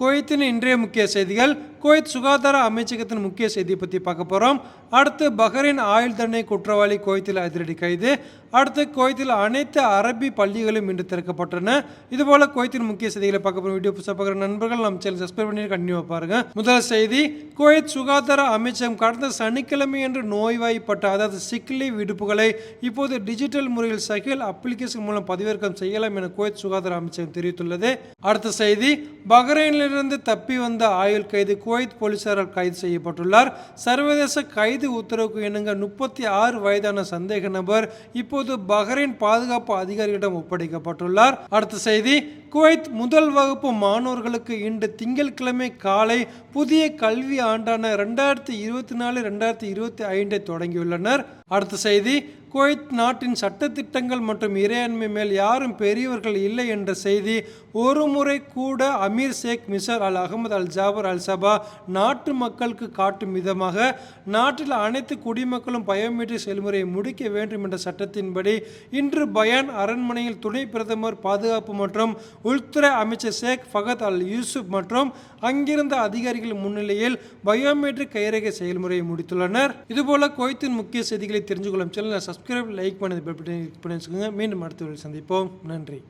குவைத்தின் இன்றைய முக்கிய செய்திகள். குவைத் சுகாதார அமைச்சகத்தின் முக்கிய செய்தியை பற்றி பார்க்க போகிறோம் அடுத்து பஹ்ரைன் ஆயுள் தண்டனை குற்றவாளி கோயத்தில் அதிரடி கைது. அடுத்து கோயத்தில் அனைத்து அரபி பள்ளிகளும் இன்று திறக்கப்பட்டன. இதுபோல கோயத்தின் முக்கிய செய்திகளை பார்க்க போகிற வீடியோ புதுசாக பார்க்குற நண்பர்கள் நம்ம சேனல் சப்ஸ்கிரைப் பண்ணி கண்டினியூவாக பாருங்க. முதல் செய்தி குவைத் சுகாதார அமைச்சகம் கடந்த சனிக்கிழமை என்று நோய்வாய்ப்பட்ட அதாவது சிக்லி விடுப்புகளை இப்போது டிஜிட்டல் முறையில் சகில் அப்ளிகேஷன் மூலம் பதிவிறக்கம் செய்யலாம் என குவைத் சுகாதார அமைச்சகம் தெரிவித்துள்ளது. அடுத்த செய்தி பஹ்ரைனிலிருந்து தப்பி வந்த ஆயுள் கைது குவைத் போலீசாரால் கைது செய்யப்பட்டுள்ளார். சர்வதேச கைது கைது உத்தரவுக்கு இணங்க முப்பத்தி ஆறு வயதான சந்தேக நபர் இப்போது பஹ்ரைன் பாதுகாப்பு அதிகாரிகளிடம் ஒப்படைக்கப்பட்டுள்ளார். அடுத்த செய்தி குவைத் முதல் வகுப்பு மாணவர்களுக்கு இன்று திங்கட்கிழமை காலை புதிய கல்வி ஆண்டான ரெண்டாயிரத்தி இருபத்தி நாலு ரெண்டாயிரத்தி இருபத்தி ஐந்தை தொடங்கியுள்ளனர். அடுத்த செய்தி குவைத் நாட்டின் சட்டத்திட்டங்கள் மற்றும் இறையாண்மை மேல் யாரும் பெரியவர்கள் இல்லை என்ற செய்தி ஒரு முறை கூட அமீர் ஷேக் மிசர் அல் அகமது அல் ஜாபர் அல் சபா நாட்டு மக்களுக்கு காட்டும் விதமாக நாட்டில் அனைத்து குடிமக்களும் பயோமெட்ரிக் செயல்முறையை முடிக்க வேண்டும் என்ற சட்டத்தின்படி இன்று பயான் அரண்மனையில் துணை பிரதமர் பாதுகாப்பு மற்றும் உள்துறை அமைச்சர் ஷேக் ஃபகத் அல் யூசுப் மற்றும் அங்கிருந்த அதிகாரிகள் முன்னிலையில் பயோமெட்ரிக் கைரேகை செயல்முறையை முடித்துள்ளனர். இதுபோல குவைத்தின் முக்கிய செய்திகளை தெரிஞ்சு கொள்ளும் சேனலை சப்ஸ்கிரைப் லைக் பண்ணது பெல் பட்டனை கிளிக் பண்ணி வச்சுக்கோங்க. மீண்டும் அடுத்த ஒரு சந்திப்போம். நன்றி.